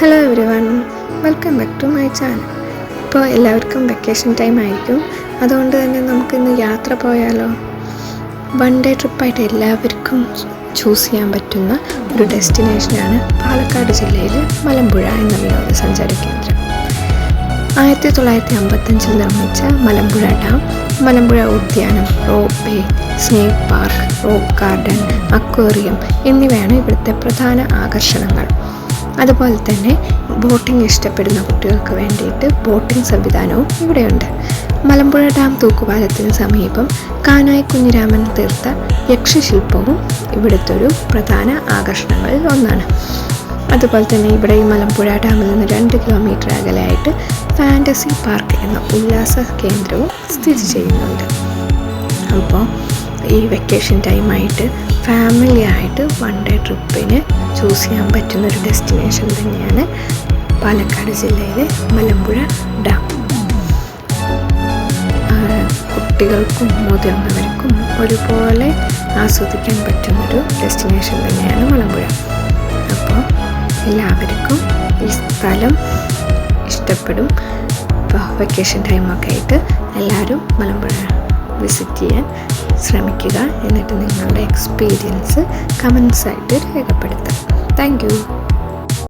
Hello everyone welcome back to my channel ഇപ്പോൾ എല്ലാവർക്കും vacation time ആയിരിക്കും. അതുകൊണ്ട് തന്നെ നമുക്കിന്ന് യാത്ര പോയാലോ? വൺ ഡേ ട്രിപ്പായിട്ട് എല്ലാവർക്കും ചൂസ് ചെയ്യാൻ പറ്റുന്ന ഒരു ഡെസ്റ്റിനേഷനാണ് പാലക്കാട് ജില്ലയിൽ മലമ്പുഴ എന്ന വിനോദസഞ്ചാര കേന്ദ്രം. ആയിരത്തി തൊള്ളായിരത്തി അമ്പത്തഞ്ചിൽ നിർമ്മിച്ച മലമ്പുഴ ഡാം മലമ്പുഴ ഉദ്യാനം ropeway snake park rock garden aquarium എന്നിവയാണ് ഇവിടുത്തെ പ്രധാന ആകർഷണങ്ങൾ. അതുപോലെ തന്നെ ബോട്ടിംഗ് ഇഷ്ടപ്പെടുന്ന കുട്ടികൾക്ക് വേണ്ടിയിട്ട് ബോട്ടിംഗ് സംവിധാനവും ഇവിടെയുണ്ട്. മലമ്പുഴ ഡാം തൂക്കുപാലത്തിന് സമീപം കാനായി കുഞ്ഞിരാമൻ തീർത്ത യക്ഷശില്പവും ഇവിടുത്തെ ഒരു പ്രധാന ആകർഷണങ്ങളിൽ ഒന്നാണ്. അതുപോലെ തന്നെ ഇവിടെ ഈ മലമ്പുഴ ഡാമിൽ നിന്ന് രണ്ട് കിലോമീറ്റർ അകലെയായിട്ട് ഫാന്റസി പാർക്ക് എന്ന ഉല്ലാസ കേന്ദ്രവും സ്ഥിതി ചെയ്യുന്നുണ്ട്. അപ്പോൾ ഈ വെക്കേഷൻ ടൈമായിട്ട് ഫാമിലി ആയിട്ട് വൺ ഡേ ട്രിപ്പിന് ചൂസ് ചെയ്യാൻ പറ്റുന്ന ഒരു ഡെസ്റ്റിനേഷൻ തന്നെയാണ് പാലക്കാട് ജില്ലയിലെ മലമ്പുഴ ഡാം കുട്ടികൾക്കും മുതിർന്നവർക്കും ഒരുപോലെ ആസ്വദിക്കാൻ പറ്റുന്നൊരു ഡെസ്റ്റിനേഷൻ തന്നെയാണ് മലമ്പുഴ. അപ്പോൾ എല്ലാവർക്കും ഈ സ്ഥലം ഇഷ്ടപ്പെടും. ഇപ്പോൾ വെക്കേഷൻ ടൈമൊക്കെ ആയിട്ട് എല്ലാവരും മലമ്പുഴ വിസിറ്റ് ചെയ്യാൻ. ശ്രമിക്കുക എന്നിട്ട് നിങ്ങളുടെ എക്സ്പീരിയൻസ് കമൻസായിട്ട് രേഖപ്പെടുത്തുക. താങ്ക്